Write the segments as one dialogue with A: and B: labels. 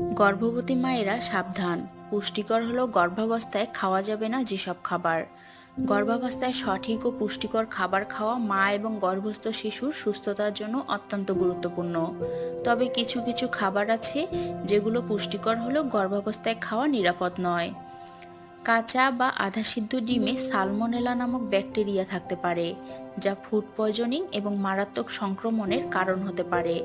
A: গর্ভবতী মায়েরা সাবধান। পুষ্টিকর হলো গর্ভাবস্থায় খাওয়া যাবে না যেসব খাবার। গর্ভাবস্থায় সঠিক ও পুষ্টিকর খাবার খাওয়া মা এবং গর্ভস্থ শিশুর সুস্থতার জন্য অত্যন্ত গুরুত্বপূর্ণ। তবে কিছু কিছু খাবার আছে যেগুলো পুষ্টিকর হলেও গর্ভাবস্থায় খাওয়া নিরাপদ নয়। কাঁচা বা আধা সিদ্ধ ডিমে সালমোনেলা নামক ব্যাকটেরিয়া থাকতে পারে, যা ফুড পয়জনিং এবং মারাত্মক সংক্রমণের কারণ হতে পারে।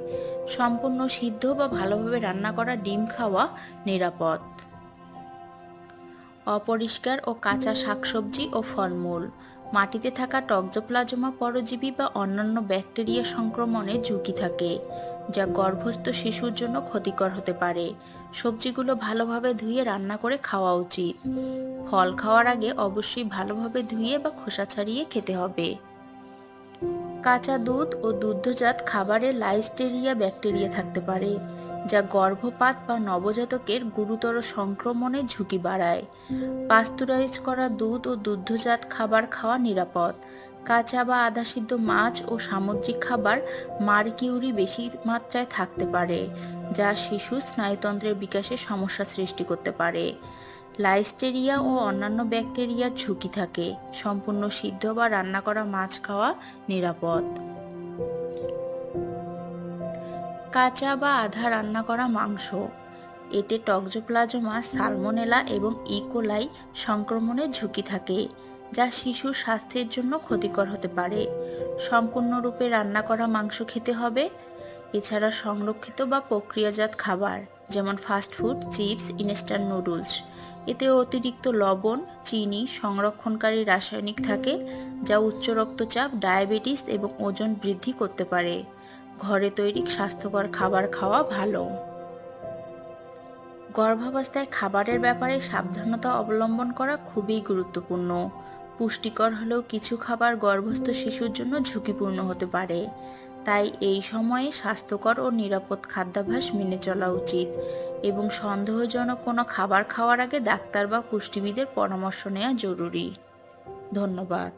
A: সম্পূর্ণ সিদ্ধ বা ভালোভাবে রান্না করা ডিম খাওয়া নিরাপদ। অপরিষ্কার ও কাঁচা শাকসবজি ও ফলমূল। মাটিতে থাকা টক্সোপ্লাজমা পরজীবী বা অন্যান্য ব্যাকটেরিয়া সংক্রমণের ঝুঁকি থাকে। যা গর্ভস্থ শিশুর জন্য ক্ষতিকর হতে পারে। সবজিগুলো ভালোভাবে ধুয়ে রান্না করে খাওয়া উচিত। ফল খাওয়ার আগে অবশ্যই ভালোভাবে ধুয়ে বা খোসা ছাড়িয়ে খেতে হবে। কাঁচা দুধ ও দুগ্ধজাত খাবারে লাইস্টেরিয়া ব্যাকটেরিয়া থাকতে পারে, যা গর্ভপাত বা নবজাতকের গুরুতর সংক্রমণের ঝুঁকি বাড়ায়। পাস্তুরাইজ করা দুধ ও দুগ্ধজাত খাবার খাওয়া নিরাপদ কাঁচা বা আধা সিদ্ধ মাছ ও সামুদ্রিক খাবার মার্কিউরি বেশি মাত্রায় থাকতে পারে, যা শিশু স্নায়ুতন্ত্রের বিকাশে সমস্যা সৃষ্টি করতে পারে। লাইস্টেরিয়া ও অন্যান্য ব্যাকটেরিয়ার ঝুঁকি থাকে, সম্পূর্ণ সিদ্ধ বা রান্না করা মাছ খাওয়া নিরাপদ। কাঁচা বা আধা রান্না করা মাংস, এতে টক্সোপ্লাজমা, সালমোনেলা এবং ইকোলাই সংক্রমণের ঝুঁকি থাকে। যা শিশুর স্বাস্থ্যের জন্য ক্ষতিকর হতে পারে। সম্পূর্ণরূপে রান্না করা মাংস খেতে হবে। এছাড়া সংরক্ষিত বা প্রক্রিয়াজাত খাবার, যেমন ফাস্টফুড চিপস ইনস্ট্যান্ট নুডলস এতে অতিরিক্ত লবণ, চিনি সংরক্ষণকারী রাসায়নিক থাকে, যা উচ্চ রক্তচাপ, ডায়াবেটিস এবং ওজন বৃদ্ধি করতে পারে। ঘরে তৈরি স্বাস্থ্যকর খাবার খাওয়া ভালো। গর্ভাবস্থায় খাবারের ব্যাপারে সাবধানতা অবলম্বন করা খুবই গুরুত্বপূর্ণ। পুষ্টিকর হলেও কিছু খাবার গর্ভস্থ শিশুর জন্য ঝুঁকিপূর্ণ হতে পারে। তাই এই সময়ে স্বাস্থ্যকর ও নিরাপদ খাদ্যাভ্যাস মেনে চলা উচিত এবং সন্দেহজনক কোনো খাবার খাওয়ার আগে ডাক্তার বা পুষ্টিবিদের পরামর্শ নেওয়া জরুরি। ধন্যবাদ।